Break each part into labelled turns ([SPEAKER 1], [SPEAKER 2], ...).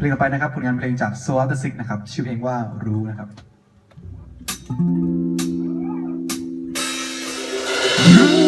[SPEAKER 1] เพลงต่อไปนะครับผลงานเพลงจาก s w a t Sick นะครับ ชื่อเพลงว่ารู้นะครับ Thank.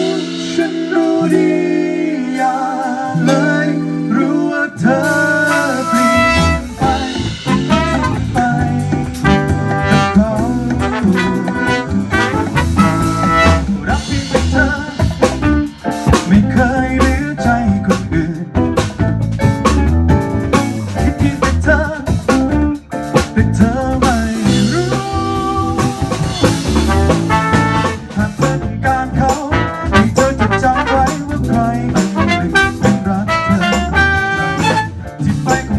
[SPEAKER 1] Frank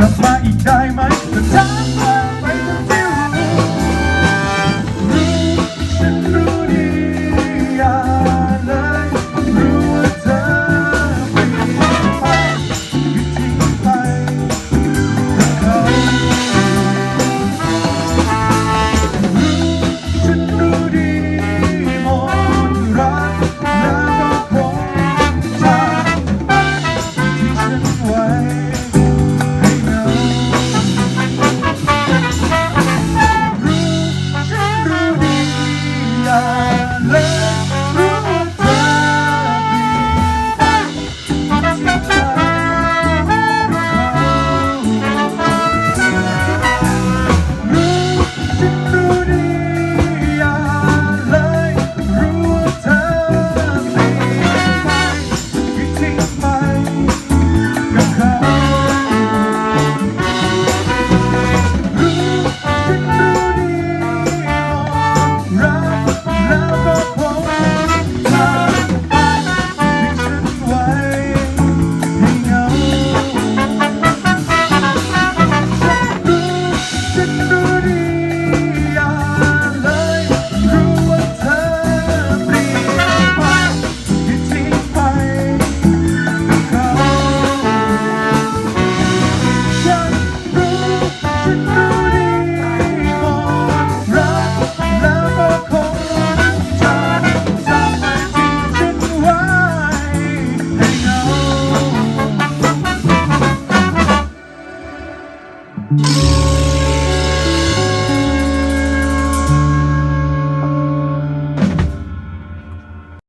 [SPEAKER 1] ลับมาอีกได้ไหมจะถามว่าไปทำที่รู้รู้ฉันรู้ดีอย่าเลยรู้ว่าเธอไปไปวิธีไปกับเขารู้ฉันรู้ดีหมดรักแล้วก็คงจะที่ฉันไว้